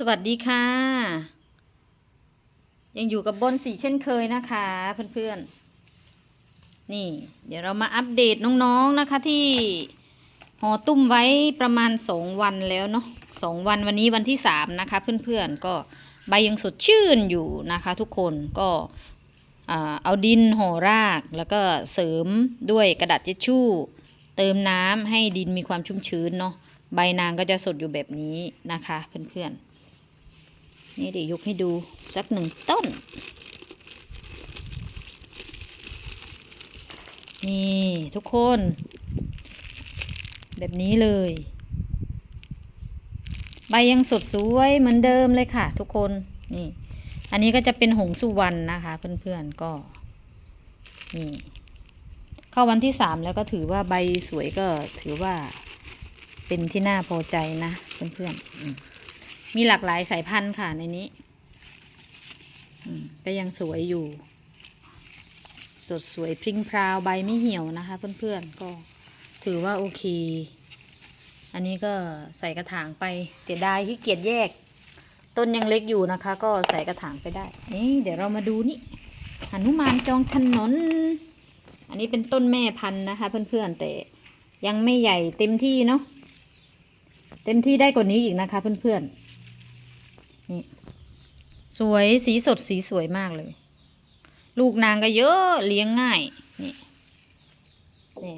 สวัสดีค่ะ ยังอยู่กับบนสีเช่นเคยนะคะเพื่อนๆ นี่ เดี๋ยวเรามาอัปเดตน้องๆนะคะที่ห่อตุ้มไว้ประมาณสองวันแล้วเนาะสองวันวันนี้วันที่สามนะคะเพื่อนๆ ก็ใบยังสดชื่นอยู่นะคะ ทุกคนก็เอาดินห่อรากแล้วก็เสริมด้วยกระดาษเจชชู่ เติมน้ำให้ดินมีความชุ่มชื้นเนาะใบนางก็จะสดอยู่แบบนี้นะคะเพื่อนๆ นี่เดี๋ยวยกให้ดูสักหนึ่งต้น นี่ทุกคน แบบนี้เลย ใบยังสดสวยเหมือนเดิมเลยค่ะ ทุกคน นี่ อันนี้ก็จะเป็นหงสุวรรณนะคะ เพื่อนๆก็ นี่ เข้าวันที่สามแล้วก็ถือว่าใบสวยก็ถือว่าเป็นที่น่าพอใจนะ เพื่อนๆ มีหลากหลายสายพันธุ์ค่ะในนี้ก็ยังสวยอยู่ สดสวยพริ้งพราวใบไม่เหี่ยวนะคะ เพื่อนๆก็ถือว่าโอเค อันนี้ก็ใส่กระถางไปเสียดายที่เกียจแยก ต้นยังเล็กอยู่นะคะ ก็ใส่กระถางไปได้ นี่เดี๋ยวเรามาดูนี่หนุมานจองถนน อันนี้เป็นต้นแม่พันธุ์นะคะ เพื่อนๆแต่ยังไม่ใหญ่เต็มที่เนาะเต็มที่ได้กว่านี้อีกนะคะ เพื่อนๆ นี่สวยสีสดสีสวยมากเลย ลูกนางก็เยอะเลี้ยงง่าย นี่นี่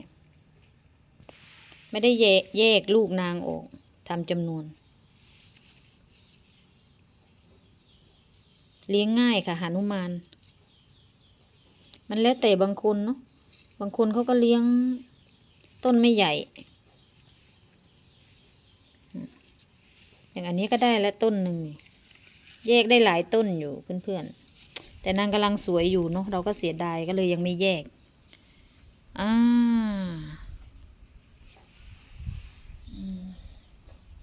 ไม่ได้แยกแยกลูกนางออกทำจำนวน เลี้ยงง่ายค่ะหานุมาน มันแล้วแต่บางคนเนาะบางคนเขาก็เลี้ยงต้นไม่ใหญ่ อย่างอันนี้ก็ได้แล้วต้นหนึ่งนี่ แยกได้หลายต้นอยู่เพื่อนๆ แต่นางกำลังสวยอยู่เนาะเราก็เสียดายก็เลยยังไม่แยก อ่า